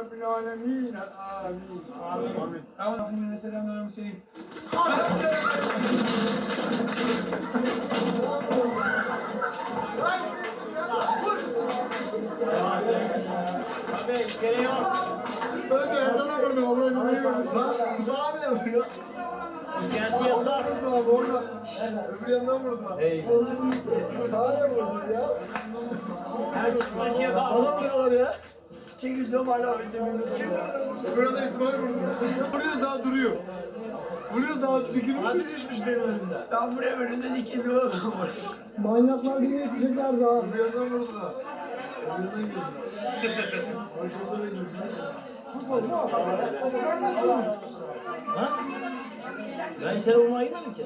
Rabbil Alemin. Amin. Amin. Amin. Amin. Selamlar Hüseyin. Abi, gereği yok. Ben de Erdal'a burada. Oraya gidiyorum. Sağ ne yapıyor? Kendisi yasak. Abi orada. Öbür yandan vurdu. Hey. Daha ne vurdu ya? Her çıkmaşıya bak. Sana vuruyorlar ya. Çekildim hala önde bir Öbür yandan İsmail vurdu. Vuruyoruz daha duruyor. Vuruyoruz daha dikilmiş. Hadi düşmüş benim önümde. Ben buraya önünde dikildim ama. Manyaklar yine yetişecekler daha. Öbür yandan vurdu da. Öbür yandan girdi. Başında da girdi. Ben seni vurmaya gitmedim ki.